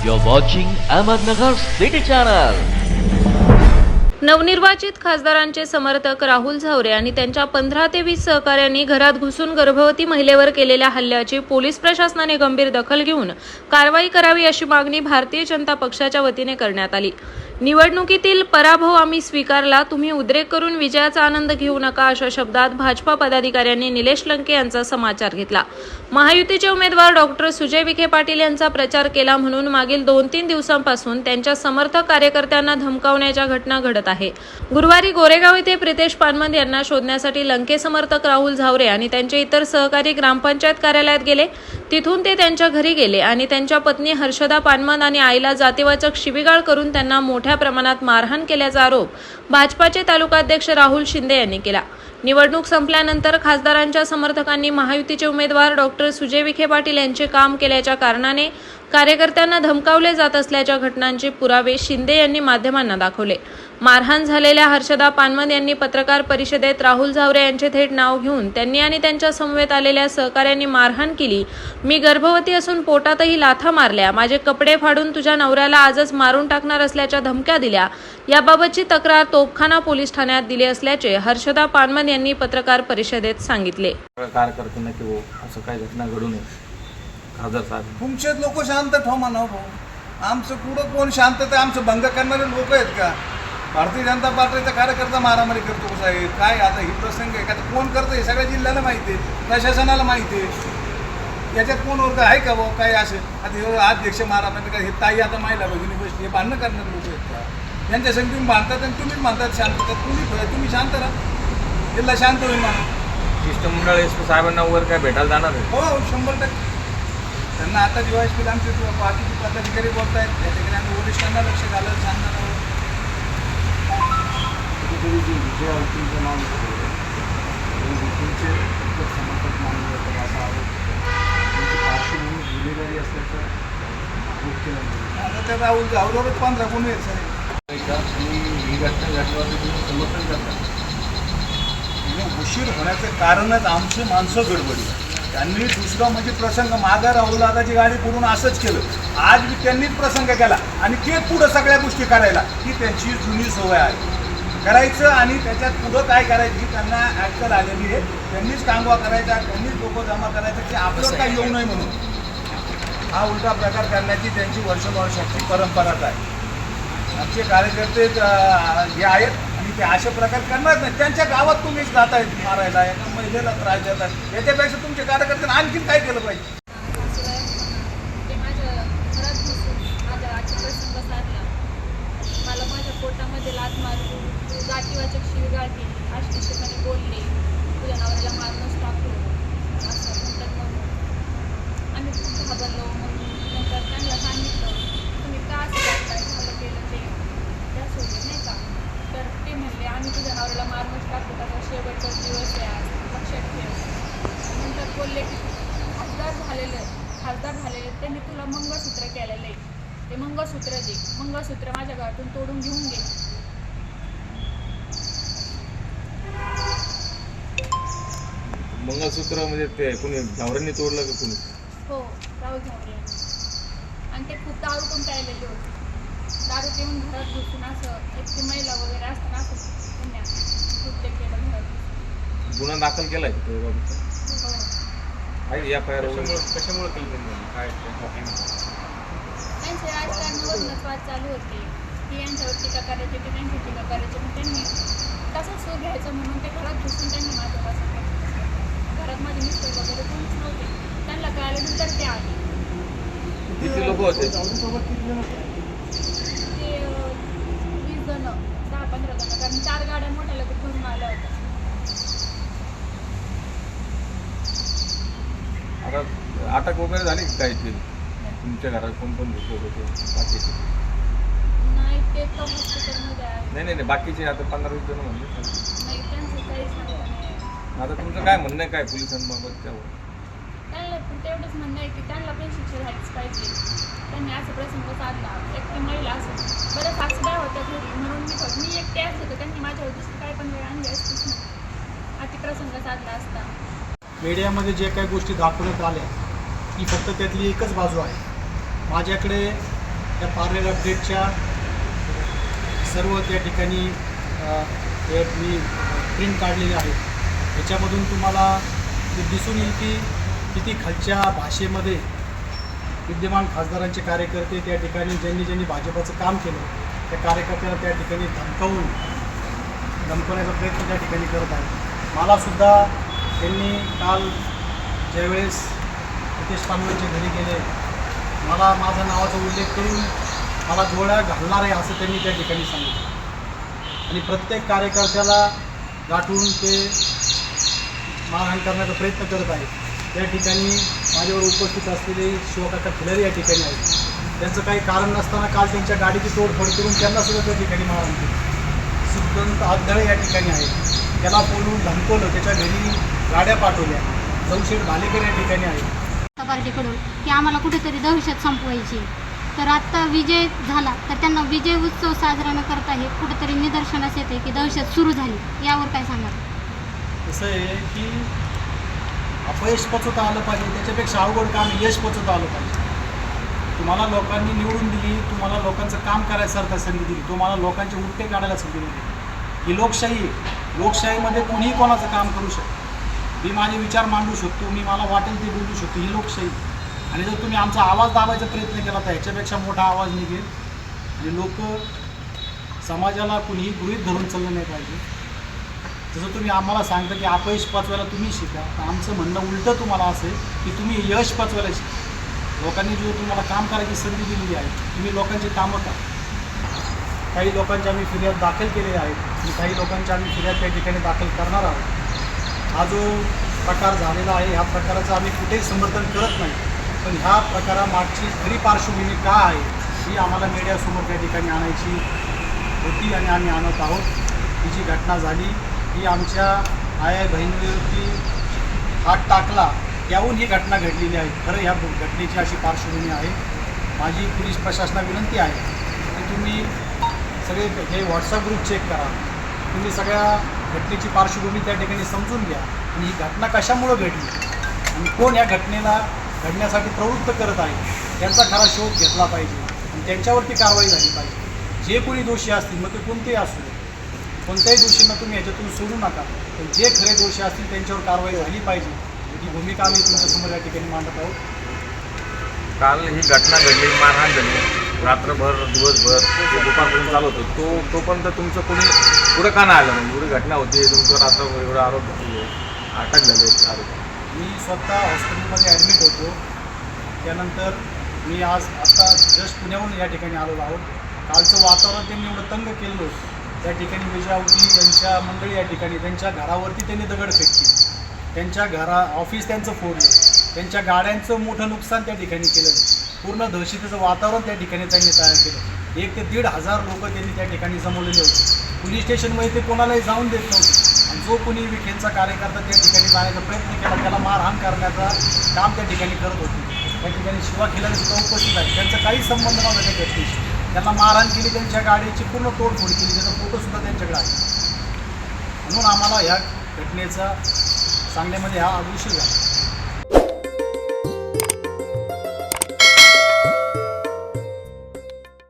You're watching Ahmednagar City Channel. नवनिर्वाचित खासदारांचे समर्थक राहुल झावरे आणि त्यांच्या पंधरा ते वीस सहकाऱ्यांनी घरात घुसून गर्भवती महिलेवर केलेल्या हल्ल्याची पोलीस प्रशासनाने गंभीर दखल घेऊन कारवाई करावी अशी मागणी भारतीय जनता पक्षाच्या वतीने करण्यात आली निवडणुकीतील पराभव आम्ही स्वीकारला. तुम्ही उद्रेक करून विजयाचा आनंद घेऊ नका अशा शब्दात भाजपा पदाधिकाऱ्यांनी निलेश लंके यांचा समाचार घेतला. महायुतीचे उमेदवार डॉक्टर सुजय विखे पाटील यांचा प्रचार केला म्हणून मागील दोन तीन दिवसांपासून त्यांच्या समर्थक कार्यकर्त्यांना धमकावण्याच्या घटना घडत आहे. गुरुवारी गोरेगाव येथे प्रितेश पानमंद यांना शोधण्यासाठी लंके समर्थक राहुल झावरे आणि त्यांचे इतर सहकारी ग्रामपंचायत कार्यालयात गेले. तिथून ते त्यांच्या घरी गेले आणि त्यांच्या पत्नी हर्षदा पानमन आणि आईला जातीवाचक शिबिगाळ करून त्यांना मोठ्या प्रमाणात मारहाण केल्याचा आरोप भाजपाचे तालुकाध्यक्ष राहुल शिंदे यांनी केला. निवडणूक संपल्यानंतर खासदारांच्या समर्थकांनी महायुतीचे उमेदवार डॉक्टर सुजय विखे पाटील यांचे काम केल्याच्या कारणाने कार्यकर्त्यांना धमकावले जात असल्याच्या घटनांचे पुरावे शिंदे यांनी माध्यमांना दाखवले. मारहाण झालेल्या हर्षदा पानमन यांनी पत्रकार परिषदेत राहुल झावरे यांचे थेट नाव घेऊन त्यांनी आणि त्यांच्या समवेत आलेल्या सहकाऱ्यांनी मारहाण केली. मी गर्भवती असून पोटातही लाथा मारल्या. माझे कपडे फाडून तुझ्या नवऱ्याला आजच मारून टाकणार असल्याच्या धमक्या दिल्या. याबाबतची तक्रार तोपखाना पोलीस ठाण्यात दिली असल्याचे हर्षदा पानमन यांनी पत्रकार परिषदेत सांगितले. की हो असं काही घटना घडू नये. खासदार साहेब. तुमचेच लोक शांत ठेवा म्हणा भाऊ. आमचं पुढं कोण शांतता आमचं भंग करणारे लोक आहेत का? भारतीय जनता पार्टीचा कार्यकर्ता मारामारी करतो कसं आहे काय आता ही प्रसंग आहे का? कोण करतं हे सगळ्या जिल्ह्याला माहिती आहे प्रशासनाला माहिती आहे. याच्यात कोण वर्ग आहे का भाऊ काय असे? आता हे अध्यक्ष मारामारी का हे ताई आता महिला भगिनी गोष्टी हे भांडणं करणारे लोक आहेत का? यांच्या तुम्ही बांधतात आणि तुम्हीच म्हणतात शांतता तुम्ही तुम्ही शांत राहा. जिल्हा शांत होईल म्हणा शिष्टमंडळ एस पी साहेबांना वगैरे काय भेटायला जाणार आहे? हो शंभर टक्के. त्यांना आता दिवाळी केलं आमचे बाकीचे पदाधिकारी बोलत आहेत त्या ठिकाणी आम्ही वरिष्ठांना लक्ष घालायला सांगणार आहोत कुठेतरी जे विजय अवतींचं नाव विजयचे खूपच समर्थक मानले जातात असा आरोप त्यांची पार्श्वभूमी गुन्हेगारी असल्याचं आरोप केला गेला. आता त्या राहुल जावरच पंधरा गुन्हे आहेत साहेब आणि ही घटना घडल्यावर तुम्ही समर्थन करता. उशीर होण्याचं कारणच आमची माणसं गडबडी त्यांनी दुसरं म्हणजे प्रसंग मागा राहुल दादाची गाडी पुढून असंच केलं. आज बी त्यांनीच प्रसंग केला. आणि ते पुढं सगळ्या गोष्टी करायला. ही त्यांची जुनी सवय आहे. करायचं आणि त्याच्यात पुढं काय करायची त्यांना ॲक्टर आलेली आहे. त्यांनीच कांगवा करायचा त्यांनीच लोक जमा करायचं की आपलं काय येऊ नये म्हणून. हा उलटा प्रकार करण्याची त्यांची वर्षानुवर्षाची परंपराच आहे. आमचे कार्यकर्ते हे आहेत आणि ते असे प्रकार करणार नाही त्यांच्या गावात तुम्हीच जात आहेत मारायला एका महिलेला त्रास देतात. याच्यापेक्षा तुमच्या कार्यकर्त्यांना आणखीन काय केलं पाहिजे ते माझ्या घरात घुसून माझ्या आजचा प्रसंग साधला मला माझ्या पोटामध्ये लात मारून जातीवाचक शिवीगाळ केली आश्लेषपणे बोलले तुझ्या नवऱ्याला मारूनच टाकलो असं म्हणतात मग आम्ही खूप घाबरलो मग नंतर त्यांना सांगितलं तुम्ही का असं करताय झालं केलं ते त्यासोबत नाही का तर ते म्हणले आम्ही तुझ्या नवऱ्याला मारूनच टाकलो त्याचा शेवटचा दिवस आहे आज लक्षात ठेव नंतर बोलले की खासदार झालेलं खासदार झालेले त्यांनी तुला मंगळसूत्र केलेलं. आहे ते मंगळसूत्र दे. मंगळसूत्र माझ्या घरातून तोडून घेऊन घे. मंगळसूत्र म्हणजे ते कुणी झावरांनी तोडलं का कुणी? हो राहुल झाले आणि ते खूप दारू पण प्यायलेले होते. दारू पिऊन घरात घुसून असं एकटी महिला वगैरे असताना असं पुण्या कृत्य केलं घरात गुन्हा दाखल केलाय हो. आहे या फायर कशामुळे केलं त्यांनी? काय त्यांचे राजकारणावरूनच वाद चालू होते. की यांच्यावर टीका करायची की त्यांची टीका करायची मग त्यांनी तसंच सूर घ्यायचं म्हणून ते घरात घुसून त्यांनी माझ्यापासून घरात माझे मिस्टर वगैरे कोणीच नव्हते. त्यांना कळाल्यानंतर ते आले. किती लोक होते? ते वीस जण दहा पंधरा जण कारण चार गाड्या मोठ्या लगेच भरून आल्या होत्या. आता अटक वगैरे झाली का काय ते तुमच्या घरात कोण कोण लोक होते बाकीचे? नाही ते तर हॉस्पिटलमध्ये आहे. नाही नाही नाही बाकीचे आता पंधरा वीस जण म्हणले. नाही त्यांचं नाही. आता तुमचं काय म्हणणं आहे काय पोलिसांबाबत त्यावर त्यांना पण तेवढंच म्हणणं आहे की त्यांना पण शिक्षा झालीच पाहिजे. त्यांनी असं प्रसंग साधला. एकटी महिला असं बरं सासूबाई होत्या घरी. म्हणून मी फक्त मी एकटी असत होते त्यांनी माझ्यावर दुसरी काय पण वेळ आणली असतीच ना. अति प्रसंग साधला असता. मीडियामध्ये जे काही गोष्टी दाखवण्यात आल्या ही फक्त त्यातली एकच बाजू आहे. माझ्याकडे त्या पार्लर अपडेटच्या सर्व त्या ठिकाणी हे मी प्रिंट काढलेली आहे त्याच्यामधून तुम्हाला ते दिसून येईल की किती खालच्या भाषेमध्ये विद्यमान खासदारांचे कार्यकर्ते त्या ठिकाणी ज्यांनी ज्यांनी भाजपाचं काम केलं त्या कार्यकर्त्याला त्या ठिकाणी धमकावून धमकवण्याचा प्रयत्न त्या ठिकाणी करत आहे मलासुद्धा त्यांनी काल ज्यावेळेस नितेश पानवरच्या घरी गेले मला माझ्या नावाचा उल्लेख करून मला जोड्या घालणार आहे असं त्यांनी त्या ठिकाणी सांगितलं. आणि प्रत्येक कार्यकर्त्याला गाठून ते मारहाण करण्याचा प्रयत्न करत आहेत. त्या ठिकाणी माझ्यावर उपस्थित असलेले शिवकाका खिलारी या ठिकाणी आहेत. त्यांचं काही कारण नसताना काल त्यांच्या गाडीची तोडफोड करून त्यांना सुद्धा त्या ठिकाणी मारहाण केली. सिद्धांत आगधळे या ठिकाणी आहेत त्याला बोलून धमकवलं त्याच्या घरी गाड्या पाठवल्या. चौशेठ भालेकर या ठिकाणी आहेत. पार्टीकडून की आम्हाला कुठेतरी दहशत संपवायची तर आत्ता विजय झाला तर त्यांना विजय उत्सव साजरा न करता हे कुठेतरी निदर्शनास येते की दहशत सुरू झाली. यावर काय सांगा कसं आहे की अपयश पचवता आलं पाहिजे त्याच्यापेक्षा अवघड काम यश पचवता आलं पाहिजे. तुम्हाला लोकांनी निवडून दिली तुम्हाला लोकांचं काम करायसारखं संधी दिली तुम्हाला लोकांचे उठते काढायला संधी दिली. ही लोकशाही आहे. लोकशाहीमध्ये कोणीही कोणाचं काम करू शकतो मी माझे विचार मांडू शकतो मी मला वाटेल ते बोलू शकतो ही लोकशाही. आणि जर तुम्ही आमचा आवाज दाबायचा प्रयत्न केला तर ह्याच्यापेक्षा मोठा आवाज निघेल. आणि लोक समाजाला कुणीही गृहीत धरून चाललं नाही पाहिजे. जसं तुम्ही आम्हाला सांगता की अपयश पचवायला तुम्ही शिका तर आमचं म्हणणं उलटं तुम्हाला असेल की तुम्ही यश पचवायला शिका. लोकांनी जो तुम्हाला काम करायची संधी दिलेली आहे तुम्ही लोकांची कामं करा. काही लोकांची आम्ही फिर्याद दाखल केलेल्या आहेत आणि काही लोकांची आम्ही फिर्याद त्या ठिकाणी दाखल करणार आहोत. हा जो प्रकार झालेला आहे ह्या प्रकाराचं आम्ही कुठेही समर्थन करत नाही. पण ह्या प्रकारामागची खरी पार्श्वभूमी का आहे ही आम्हाला मीडियासमोर त्या ठिकाणी आणायची होती आणि आम्ही आणत आहोत. ही जी घटना झाली ही आमच्या आया बहिणीवरती हात टाकला याहून ही घटना घडलेली आहे. खरं ह्या घटनेची अशी पार्श्वभूमी आहे. माझी पोलीस प्रशासना विनंती आहे की तुम्ही सगळे हे व्हॉट्सअप ग्रुप चेक करा. तुम्ही सगळ्या घटनेची पार्श्वभूमी त्या ठिकाणी समजून घ्या. आणि ही घटना कशामुळं घडली? आणि कोण या घटनेला घडण्यासाठी प्रवृत्त करत आहे? त्यांचा खरा शोध घेतला पाहिजे. आणि त्यांच्यावरती कारवाई झाली पाहिजे. जे कोणी दोषी असतील मग ते कोणतेही असू दे. कोणत्याही दोषींना तुम्ही याच्यातून सोडू नका. पण जे खरे दोषी असतील त्यांच्यावर कारवाई झाली पाहिजे. ही भूमिका आम्ही तुमच्यासमोर या ठिकाणी मांडत आहोत. काल ही घटना घडली मारहाण झाली. रात्रभर दिवसभर ते दुपारपर्यंत चालू होतो. तो तोपर्यंत तुमचं कोणी पुढं का नाही आलं? म्हणजे एवढी घटना होती तुमचं रात्रभर एवढं आरोप अटक झाले आरोप मी स्वतः हॉस्पिटलमध्ये ॲडमिट होतो. त्यानंतर मी आज आत्ता जस्ट पुण्याहून या ठिकाणी आलो आहोत. कालचं वातावरण त्यांनी एवढं तंग केलं होतं. त्या ठिकाणी विजयावती यांच्या मंडळी या ठिकाणी त्यांच्या घरावरती त्यांनी दगड फेकली. त्यांच्या घरा ऑफिस त्यांचं फोडलं. त्यांच्या गाड्यांचं मोठं नुकसान त्या ठिकाणी केलं. पूर्ण दहशतीचं वातावरण त्या ठिकाणी त्यांनी तयार केलं. एक ते दीड हजार लोक त्यांनी त्या ठिकाणी जमवलेले होते. पोलीस स्टेशनमध्ये ते कोणालाही जाऊन देत नव्हते. आणि जो कोणी विखेंचा कार्यकर्ता त्या ठिकाणी जाण्याचा प्रयत्न केला त्याला मारहाण करण्याचा काम त्या ठिकाणी करत होते. त्या ठिकाणी शिवा खिलारी सुद्धा उपस्थित आहे त्यांचा काही संबंध नव्हता त्या घटनेशी त्यांना मारहाण केली त्यांच्या गाडीची पूर्ण तोडफोड केली त्याचा फोटोसुद्धा त्यांच्याकडे आहे. म्हणून आम्हाला ह्या घटनेचा सांगण्यामध्ये हा अभिषेक झाला.